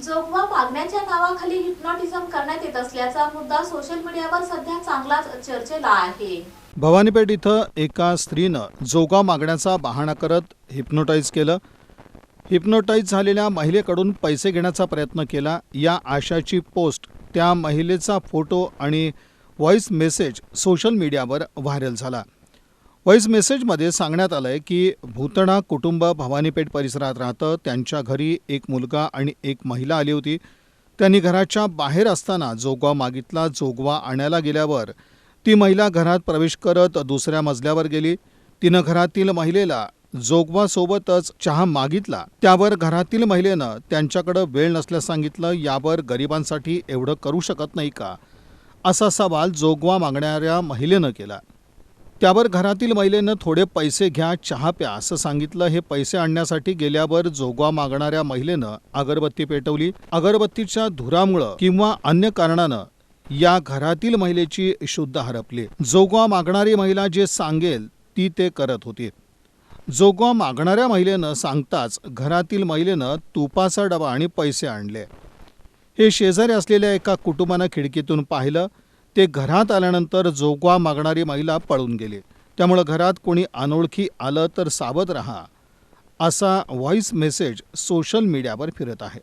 जोगवा मागण्याच्या नावाखाली हिप्नॉटिझम करण्यात येत असल्याचा मुद्दा सोशल मीडियावर सध्या चांगलाच चर्चेला आहे. भवानीपेठ इथं एका स्त्रीनं जोगा मागण्याचा बहाणा करत हिप्नोटाईज केलं. हिप्नोटाईज झालेल्या महिलेकडून पैसे घेण्याचा प्रयत्न केला. या आशाची पोस्ट त्या महिलेचा फोटो आणि व्हॉइस मेसेज सोशल मीडियावर व्हायरल झाला. व्हॉइस मेसेजमध्ये सांगण्यात आलं आहे की भूतणा कुटुंब भवानीपेठ परिसरात राहतं. त्यांच्या घरी एक मुलगा आणि एक महिला आली होती. त्यांनी घराच्या बाहेर असताना जोगवा मागितला. जोगवा आणायला गेल्यावर ती महिला घरात प्रवेश करत दुसऱ्या मजल्यावर गेली. तिनं घरातील महिलेला जोगवासोबतच चहा मागितला. त्यावर घरातील महिलेनं त्यांच्याकडं वेळ नसल्यास सांगितलं यावर गरिबांसाठी एवढं करू शकत नाही का? असा सवाल जोगवा मागणाऱ्या महिलेनं केला. त्यावर घरातील महिलेनं थोडे पैसे घ्या चहा प्या असं सांगितलं. हे पैसे आणण्यासाठी गेल्यावर जोगवा मागणाऱ्या महिलेनं अगरबत्ती पेटवली. अगरबत्तीच्या धुरामुळं किंवा अन्य कारणानं या घरातील महिलेची शुद्ध हरपली. जोगवा मागणारी महिला जे सांगेल ती ते करत होती. जोगवा मागणाऱ्या महिलेनं सांगताच घरातील महिलेनं तुपाचा डबा आणि पैसे आणले. हे शेजारी असलेल्या एका कुटुंबानं खिडकीतून पाहिलं. ते घरात आल्यानंतर जोगवा मागणारी महिला पळून गेली. त्यामुळं घरात कोणी अनोळखी आलं तर सावध रहा असा व्हॉईस मेसेज सोशल मीडियावर फिरत आहे.